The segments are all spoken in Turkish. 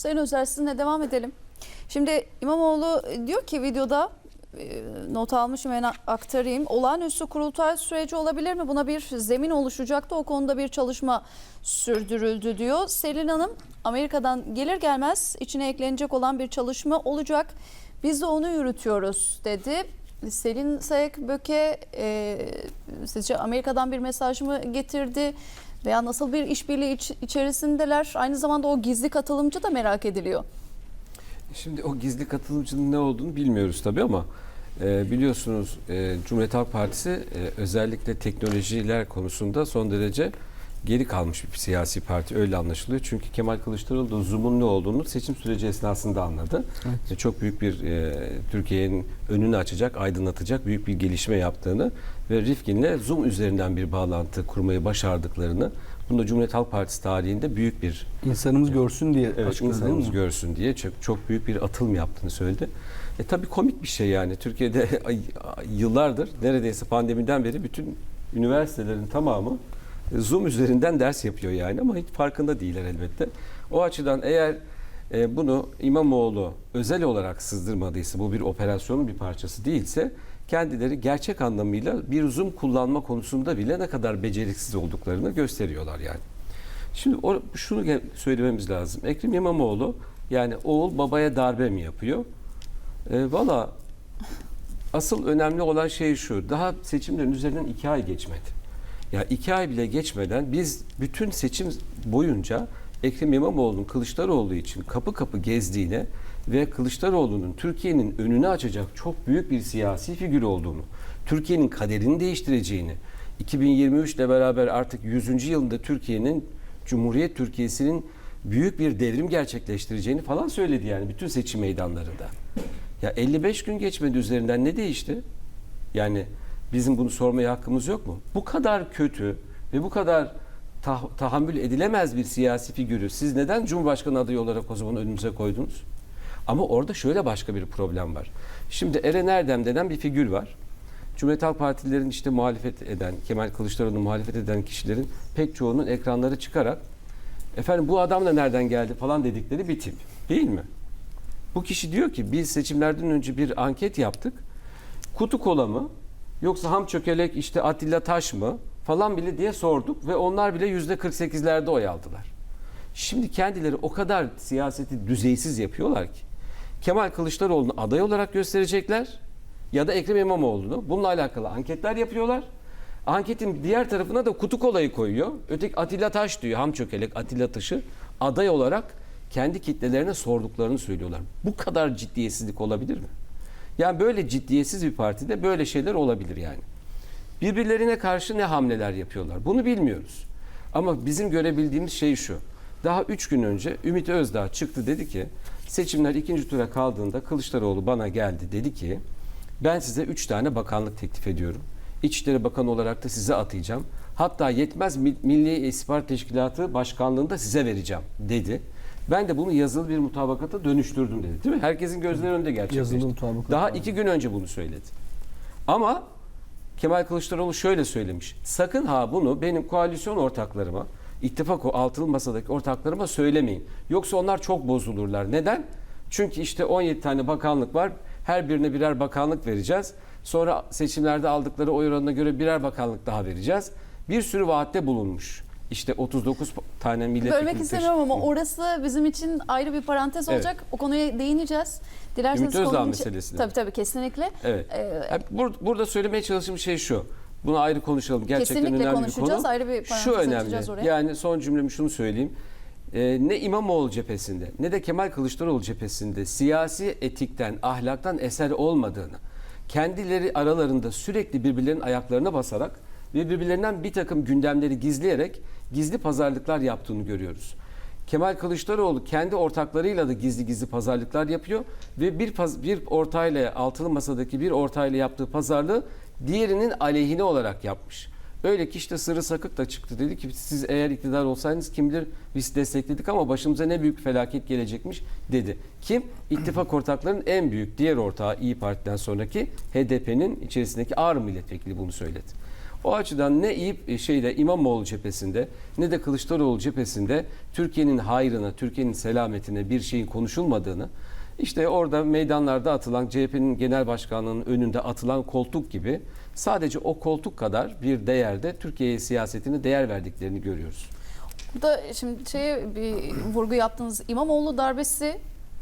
Sayın Özer sizinle devam edelim. Şimdi İmamoğlu diyor ki videoda e, not almışım hemen aktarayım. Olağanüstü kurultay süreci olabilir mi? Buna bir zemin oluşacaktı. O konuda bir çalışma sürdürüldü diyor. Selin Hanım Amerika'dan gelir gelmez içine eklenecek olan bir çalışma olacak. Biz de onu yürütüyoruz dedi. Selin Sayık Böke e, sizce Amerika'dan bir mesaj mı getirdi? Veya nasıl bir işbirliği iç- içerisindeler? Aynı zamanda o gizli katılımcı da merak ediliyor. Şimdi o gizli katılımcının ne olduğunu bilmiyoruz tabii ama e, biliyorsunuz e, Cumhuriyet Halk Partisi e, özellikle teknolojiler konusunda son derece geri kalmış bir siyasi parti öyle anlaşılıyor. Çünkü Kemal Kılıçdaroğlu da Zoom'un ne olduğunu seçim süreci esnasında anladı. E, çok büyük bir e, Türkiye'nin önünü açacak, aydınlatacak büyük bir gelişme yaptığını ve Rifkin'le Zoom üzerinden bir bağlantı kurmayı başardıklarını bunda Cumhuriyet Halk Partisi tarihinde büyük bir İnsanımız görsün diye Evet, insanımız görsün diye çok, çok büyük bir atılım yaptığını söyledi. E tabii komik bir şey yani. Türkiye'de yıllardır neredeyse pandemiden beri bütün üniversitelerin tamamı Zoom üzerinden ders yapıyor yani ama hiç farkında değiller elbette. O açıdan eğer e, bunu İmamoğlu özel olarak sızdırmadıysa, bu bir operasyonun bir parçası değilse kendileri gerçek anlamıyla bir Zoom kullanma konusunda bile ne kadar beceriksiz olduklarını gösteriyorlar yani. Şimdi şunu söylememiz lazım. Ekrem İmamoğlu yani oğul babaya darbe mi yapıyor? E, Valla asıl önemli olan şey şu. Daha seçimlerin üzerinden iki ay geçmedi. Ya iki ay bile geçmeden biz bütün seçim boyunca Ekrem İmamoğlu'nun Kılıçdaroğlu için kapı kapı gezdiğine ve Kılıçdaroğlu'nun Türkiye'nin önünü açacak çok büyük bir siyasi figür olduğunu, Türkiye'nin kaderini değiştireceğini, 2023 ile beraber artık 100. yılında Türkiye'nin Cumhuriyet Türkiye'sinin büyük bir devrim gerçekleştireceğini falan söyledi yani bütün seçim meydanlarında. Ya 55 gün geçmedi üzerinden ne değişti? Yani bizim bunu sormaya hakkımız yok mu? Bu kadar kötü ve bu kadar tah- tahammül edilemez bir siyasi figürü siz neden Cumhurbaşkanı adayı olarak o zaman önünüze koydunuz? Ama orada şöyle başka bir problem var. Şimdi Eren Erdem denen bir figür var. Cumhuriyet Halk Partililerin işte muhalefet eden, Kemal Kılıçdaroğlu'nu muhalefet eden kişilerin pek çoğunun ekranları çıkarak efendim bu adam da nereden geldi falan dedikleri bir tip. Değil mi? Bu kişi diyor ki biz seçimlerden önce bir anket yaptık. Kutu kola mı yoksa ham çökelek işte Atilla Taş mı falan bile diye sorduk ve onlar bile yüzde 48'lerde oy aldılar. Şimdi kendileri o kadar siyaseti düzeysiz yapıyorlar ki Kemal Kılıçdaroğlu'nu aday olarak gösterecekler ya da Ekrem İmamoğlu'nu. Bununla alakalı anketler yapıyorlar. Anketin diğer tarafına da kutu kolayı koyuyor. Öteki Atilla Taş diyor, ham çökelek Atilla Taş'ı aday olarak kendi kitlelerine sorduklarını söylüyorlar. Bu kadar ciddiyetsizlik olabilir mi? Yani böyle ciddiyetsiz bir partide böyle şeyler olabilir yani. Birbirlerine karşı ne hamleler yapıyorlar? Bunu bilmiyoruz. Ama bizim görebildiğimiz şey şu. Daha üç gün önce Ümit Özdağ çıktı dedi ki seçimler ikinci tura kaldığında Kılıçdaroğlu bana geldi dedi ki ben size üç tane bakanlık teklif ediyorum. İçişleri Bakanı olarak da size atayacağım. Hatta yetmez Mil- Milli İstihbarat Teşkilatı Başkanlığını da size vereceğim dedi. Ben de bunu yazılı bir mutabakata dönüştürdüm dedi. Değil mi? Herkesin gözleri önünde gerçekleşti. Yazılı mutabakat Daha iki gün önce bunu söyledi. Ama Kemal Kılıçdaroğlu şöyle söylemiş. Sakın ha bunu benim koalisyon ortaklarıma, ittifak o altılı masadaki ortaklarıma söylemeyin. Yoksa onlar çok bozulurlar. Neden? Çünkü işte 17 tane bakanlık var. Her birine birer bakanlık vereceğiz. Sonra seçimlerde aldıkları oy oranına göre birer bakanlık daha vereceğiz. Bir sürü vaatte bulunmuş. İşte 39 tane milletvekili. Bölmek istemiyorum ama orası bizim için ayrı bir parantez Evet. olacak. O konuya değineceğiz. Dilerseniz Ümit Özdağ meselesi. Tabii tabii kesinlikle. Evet. Ee, Yani bur- burada söylemeye çalıştığım şey şu. Bunu ayrı konuşalım. Gerçekten Kesinlikle önemli bir konuşacağız. konu. Ayrı bir parantez Şu önemli. oraya. Yani son cümlemi şunu söyleyeyim. Ee, ne İmamoğlu cephesinde ne de Kemal Kılıçdaroğlu cephesinde siyasi etikten, ahlaktan eser olmadığını, kendileri aralarında sürekli birbirlerinin ayaklarına basarak ve birbirlerinden bir takım gündemleri gizleyerek gizli pazarlıklar yaptığını görüyoruz. Kemal Kılıçdaroğlu kendi ortaklarıyla da gizli gizli pazarlıklar yapıyor ve bir bir ortayla altılı masadaki bir ortayla yaptığı pazarlığı diğerinin aleyhine olarak yapmış. Öyle ki işte Sırrı Sakık da çıktı dedi ki siz eğer iktidar olsaydınız kim bilir biz destekledik ama başımıza ne büyük felaket gelecekmiş dedi. Kim? İttifak ortaklarının en büyük diğer ortağı İyi Parti'den sonraki HDP'nin içerisindeki ağır milletvekili bunu söyledi. O açıdan ne İYİP e, şeyde İmamoğlu cephesinde ne de Kılıçdaroğlu cephesinde Türkiye'nin hayrına, Türkiye'nin selametine bir şeyin konuşulmadığını işte orada meydanlarda atılan CHP'nin genel başkanlığının önünde atılan koltuk gibi sadece o koltuk kadar bir değerde Türkiye siyasetine değer verdiklerini görüyoruz. Burada şimdi şeye bir vurgu yaptınız. İmamoğlu darbesi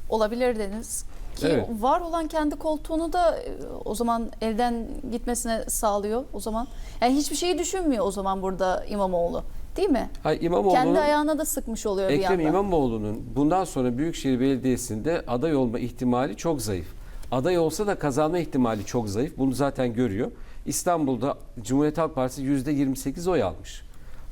olabilir dediniz. Ki Evet. var olan kendi koltuğunu da e, o zaman elden gitmesine sağlıyor o zaman. Yani hiçbir şeyi düşünmüyor o zaman burada İmamoğlu. Değil mi? Hay İmamoğlu'nun Kendi ayağına da sıkmış oluyor bir Ekrem yandan. İmamoğlu'nun bundan sonra Büyükşehir Belediyesi'nde aday olma ihtimali çok zayıf. Aday olsa da kazanma ihtimali çok zayıf. Bunu zaten görüyor. İstanbul'da Cumhuriyet Halk Partisi %28 oy almış.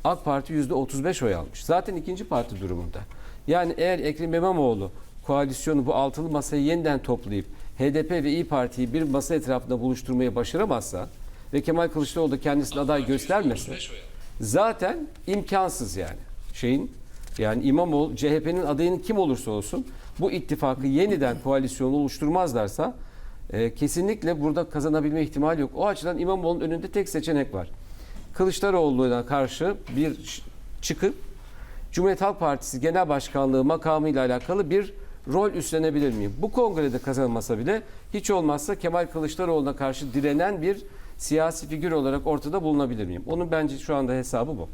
AK Parti %35 oy almış. Zaten ikinci parti durumunda. Yani eğer Ekrem İmamoğlu koalisyonu bu altılı masayı yeniden toplayıp HDP ve İyi Parti'yi bir masa etrafında buluşturmayı başaramazsa ve Kemal Kılıçdaroğlu da kendisini aday göstermezse zaten imkansız yani şeyin yani İmamoğlu CHP'nin adayının kim olursa olsun bu ittifakı yeniden koalisyonu oluşturmazlarsa e, kesinlikle burada kazanabilme ihtimali yok. O açıdan İmamoğlu'nun önünde tek seçenek var. Kılıçdaroğlu'na karşı bir çıkıp Cumhuriyet Halk Partisi Genel Başkanlığı makamıyla alakalı bir rol üstlenebilir miyim? Bu kongrede kazanmasa bile hiç olmazsa Kemal Kılıçdaroğlu'na karşı direnen bir siyasi figür olarak ortada bulunabilir miyim? Onun bence şu anda hesabı bu.